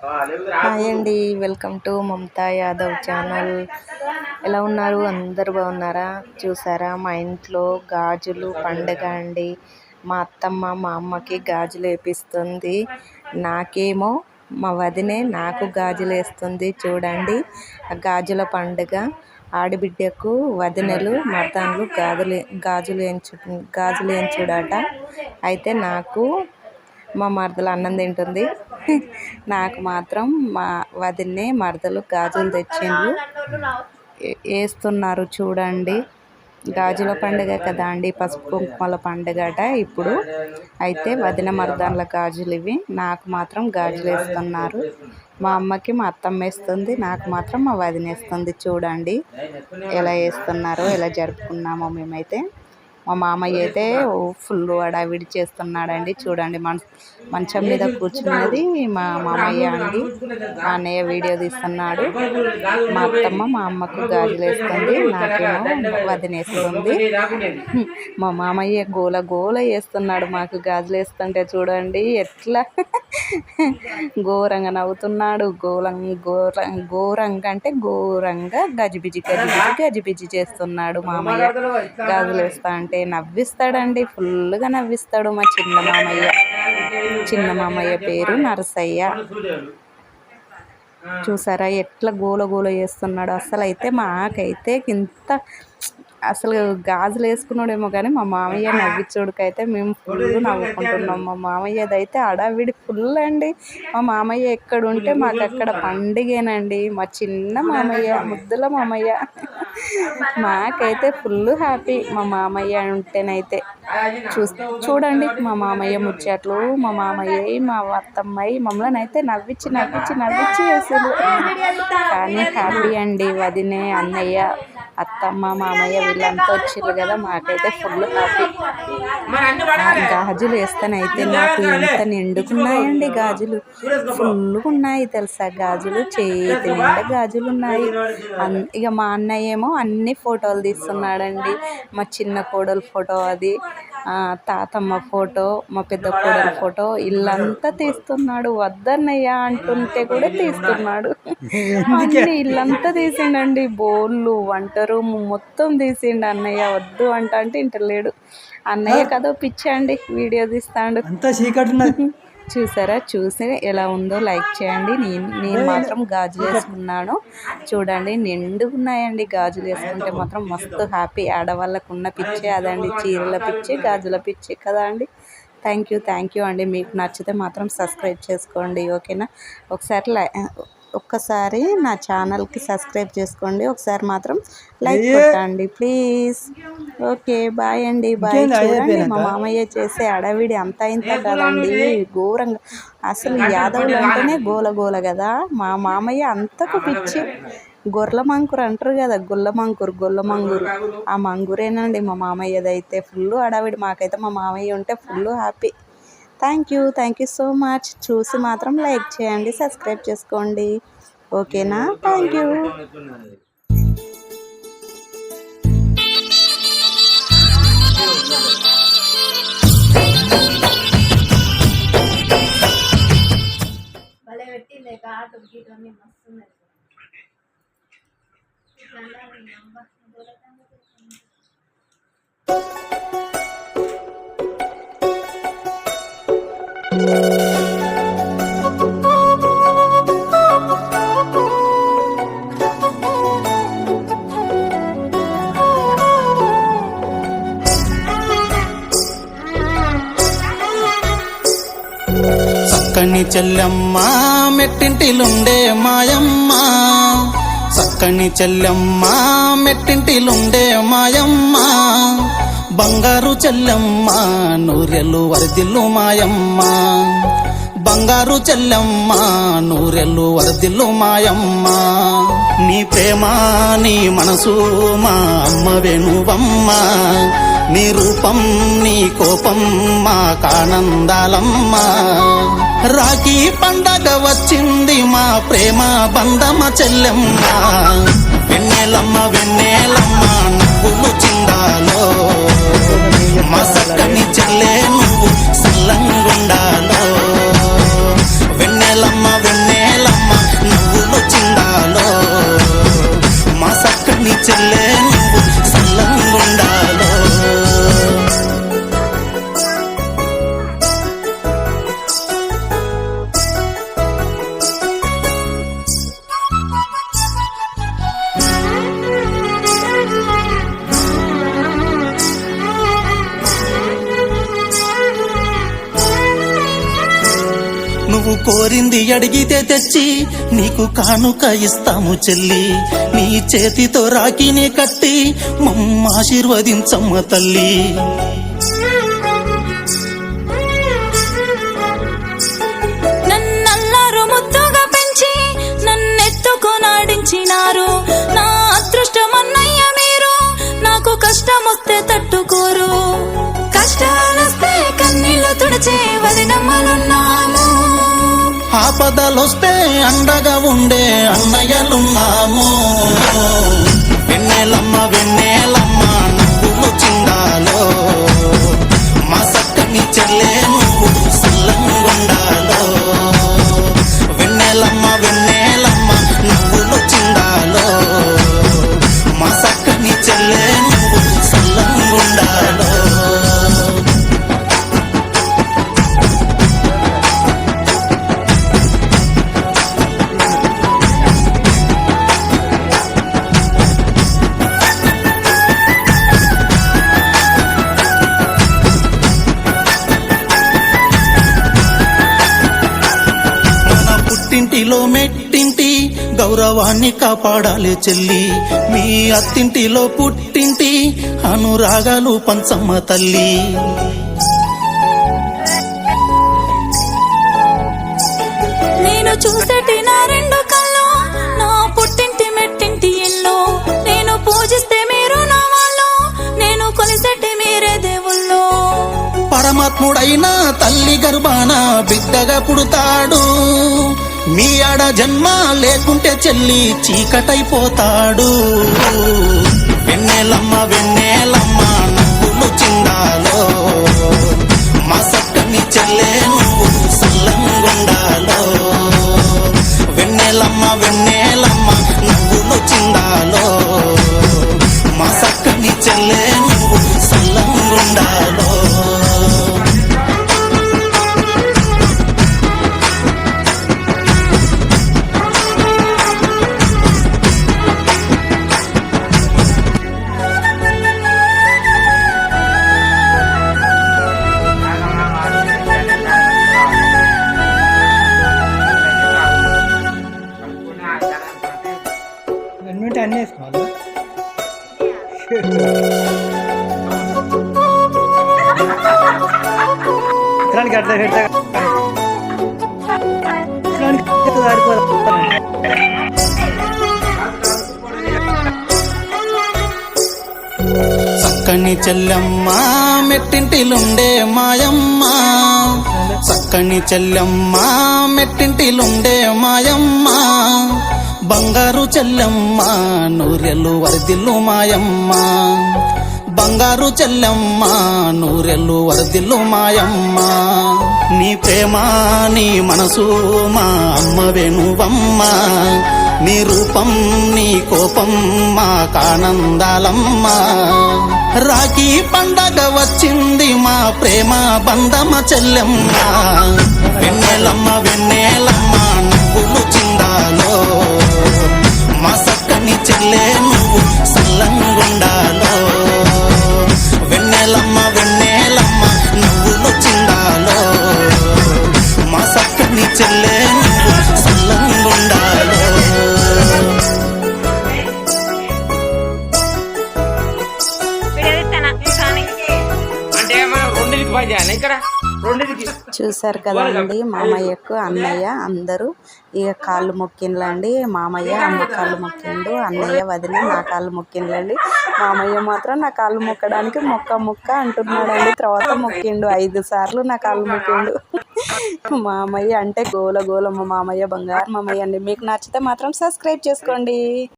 Hi అండి welcome to Mamata Yadav channel. ఎలా ఉన్నారు? అందరు బాగున్నారా? చూసారా మా ఇంట్లో గాజులు పండగ అండి. మా అత్తమ్మ మా అమ్మకి గాజులు వేపిస్తుంది. నాకేమో మా వదినే నాకు గాజులు వేస్తుంది. చూడండి ఆ గాజుల పండుగ. ఆడబిడ్డకు వదినలు మర్దాన్లు గాజులు గాజులు వేయించు గాజులు వేయించుడట. అయితే నాకు మా మరదలు అన్నం తింటుంది. నాకు మాత్రం మా వదిన్నే మరదలు గాజులు తెచ్చిండ్రు. వేస్తున్నారు చూడండి. గాజుల పండుగ కదా అండి పసుపు కుంకుమల పండుగట ఇప్పుడు. అయితే వదిన మరదాన్ల గాజులు ఇవి. నాకు మాత్రం గాజులు వేస్తున్నారు. మా అమ్మకి మా అత్తమ్మ వేస్తుంది నాకు మాత్రం మా వదిన వేస్తుంది చూడండి. ఎలా వేస్తున్నారో ఎలా జరుపుకున్నామో మేమైతే. మా మామయ్య అయితే ఫుల్ అడావిడి చేస్తున్నాడండి. చూడండి మన మంచం మీద కూర్చున్నది మా మామయ్య అండి. మా అన్నయ్య వీడియో తీస్తున్నాడు. మా అత్తమ్మ మా అమ్మకు గాజులు వేస్తుంది. నాకేమో వదినేస్తుంది మా మామయ్య గోల గోల వేస్తున్నాడు మాకు గాజులు వేస్తుంటే చూడండి ఎట్లా ఘోరంగా నవ్వుతున్నాడు. గోలం ఘోర ఘోరంగా అంటే ఘోరంగా గజిబిజి గజిబిజి గజిబిజి చేస్తున్నాడు మామయ్య. గాజులు వేస్తా అంటే నవ్విస్తాడండి. ఫుల్గా నవ్విస్తాడు మా చిన్న మామయ్య. చిన్న మామయ్య పేరు నరసయ్య. చూసారా ఎట్లా గోల గోల చేస్తున్నాడు. అసలు అయితే మాకైతే ఇంత అసలు గాజులు వేసుకున్నాడేమో కానీ మా మామయ్య నవ్వించోడికైతే మేము ఫుల్ నవ్వుకుంటున్నాం. మా మామయ్యది అయితే అడావిడి ఫుల్ అండి. మా మామయ్య ఎక్కడ ఉంటే మాకు అక్కడ పండుగేనండి. మా చిన్న మామయ్య ముద్దుల మామయ్య. మాకైతే ఫుల్ హ్యాపీ మా మామయ్య ఉంటేనైతే. చూ చూడండి మా మామయ్య ముచ్చట్లు. మా మామయ్య మా అత్తమ్మాయి మమ్మల్ని అయితే నవ్వించి నవ్వించి నవ్వించి వేసారు కానీ హ్యాపీ అండి వదినే అన్నయ్య. అత్తమ్మ మామయ్య వీళ్ళంతా వచ్చారు కదా మాకైతే ఫుల్ హ్యాపీ. గాజులు వేస్తానైతే నాకు ఎంత నిండుకున్నాయండి గాజులు. ఫుల్గా ఉన్నాయి తెలుసా గాజులు చేతి నిండా గాజులు ఉన్నాయి. అన్- ఇక మా అన్నయ్య ఏమో అన్ని ఫోటోలు తీస్తున్నాడండి. మా చిన్న కోడలు ఫోటో అది. తాతమ్మ ఫోటో మా పెద్ద కోడలు ఫోటో ఇల్లంతా తీస్తున్నాడు. వద్దన్నయ్య అంటుంటే కూడా తీస్తున్నాడు. అన్ని ఇల్లంతా తీసిండండి. బోళ్ళు వంట రూమ్ మొత్తం తీసిండు అన్నయ్య. వద్దు అంట అంటే ఇంటలేడు. అన్నయ్య కదో పిచ్చండి వీడియో తీస్తాడు. అంతా చీకటి చూసారా? చూసి ఎలా ఉందో లైక్ చేయండి. నేను నేను మాత్రం గాజులు వేసుకున్నాను. చూడండి నిండుగా ఉన్నాయండి గాజులు వేసుకుంటే మాత్రం మస్తు హ్యాపీ. ఆడవాళ్ళకు ఉన్న పిచ్చే అదండి చీరల పిచ్చి గాజుల పిచ్చి కదా అండి. థ్యాంక్ యూ థ్యాంక్ యూ అండి. మీకు నచ్చితే మాత్రం సబ్స్క్రైబ్ చేసుకోండి ఓకేనా? ఒకసారి లై ఒక్కసారి నా ఛానల్కి సబ్స్క్రైబ్ చేసుకోండి. ఒకసారి మాత్రం లైక్ కొట్టండి ప్లీజ్. ఓకే బాయ్ అండి బాయ్. చూడండి? మా మామయ్య చేసే అడవిడి అంత ఇంత కదండి ఘోరంగా. అసలు యాదవులు అంటేనే గోల గోల కదా. మా మామయ్య అంతకు పిచ్చి. గొర్రెల మంకురు అంటారు కదా గొల్ల మంకురు గొల్ల మంగురు. ఆ మంగురేనండి మా మామయ్యది అయితే ఫుల్ అడవిడి. మాకైతే మా మామయ్య ఉంటే full happy. Thank you thank you so much. చూసి మాత్రం లైక్ చేయండి సబ్స్క్రైబ్ చేసుకోండి. ఓకేనా? Thank you. Thank you. చెల్లెమ్మ మెట్టింటిలుండే మాయమ్మ. చక్కని చెల్లెమ్మ మెట్టింటిలుండే మాయమ్మ. బంగారు చెల్లెమ్మ నూరెలు వరదిల్లు మాయమ్మ. బంగారు చెల్లెమ్మ నూరెల్లు వరదిల్లు మాయమ్మ. నీ ప్రేమ నీ మనసు మా అమ్మ వెనువమ్మ నీ రూపం నీ కోపం మా కానందాలమ్మ. రాఖీ పండగ వచ్చింది మా ప్రేమ బంధమ చెల్లెమ్మ. వెన్నెలమ్మ వెన్నెలమ్మ నవ్వులు చిందాలో. మా అడిగితే తెచ్చి నీకు కానుక ఇస్తాము చెల్లి. నీ చేతితో రాఖీని కట్టి మమ్మ ఆశీర్వదించమ్మ తల్లి. నన్నల్లారు ముద్దుగా పెంచి నన్నెత్తుకొనాడించినారు నా అదృష్టమన్నయ్య మీరు నాకు కష్టమొస్తే తట్టుకోరు. కష్టాలొస్తే కన్నీళ్ళు తుడిచే వదినమ్మలున్నాము ఆపదలొస్తే అండగా ఉండే అన్నయ్యలున్నాము వెన్నెలమ్మ వెన్నె అత్తింటిలో మెట్టింటి గౌరవాన్ని కాపాడాలి చెల్లి. మీ అత్తింటిలో పుట్టింటి అనురాగాలు పంచమ్మ తల్లి. నేను చూసేటి ఎప్పుడైనా తల్లి గర్భాన బిడ్డగా పుడతాడు. మీ ఆడ జన్మ లేకుంటే చెల్లి చీకటైపోతాడు. వెన్నెలమ్మ వెన్నెలమ్మ నవ్వులు చిందాలో. మా సక్కని చెల్లె నువ్వు సల్లంగుండాలో వెన్నెలమ్మ వెన్నెలమ్మ నవ్వులు చిందాలో. ఇతరానికి అట్లా పెడతా చక్కని చెల్లమ్మ మెట్టింటిలుండే మాయమ్మ. చక్కని చెల్లమ్మ మెట్టింటిలుండే మాయమ్మ. బంగారు చెల్లమ్మ నూరెలు వరదిల్లు మాయమ్మ. బంగారు చెల్లెమ్మ నూరెల్లు వరదిల్లు మాయమ్మ. నీ ప్రేమ నీ మనసు మా అమ్మ వెనువమ్మ నీ రూపం నీ కోపం మా కానందాలమ్మ. రాఖీ పండగ వచ్చింది మా ప్రేమ బంధమ చెల్లెమ్మ. వెన్నెలమ్మ వెన్నెలమ్మ నవ్వులు చిందాలో. మా సక్కని చెల్లె నువ్వు సల్లంగుండాలి. చూశారు చూసారు కదండి. మామయ్యకు అన్నయ్య అందరూ. ఇక కాళ్ళు మొక్కిండ్లండి. మామయ్య అమ్మ కాళ్ళు మొక్కిండు అన్నయ్య వదిన నా కాళ్ళు మొక్కిండ్లండి. మామయ్య మాత్రం నా కాళ్ళు మొక్కడానికి మొక్క మొక్క అంటున్నాడండి. తర్వాత మొక్కిండు ఐదు సార్లు నా కాళ్ళు మొక్కిండు. మామయ్య అంటే గోల గోల మా మామయ్య బంగారు మామయ్య అండి. మీకు నచ్చితే మాత్రం సబ్స్క్రైబ్ చేసుకోండి.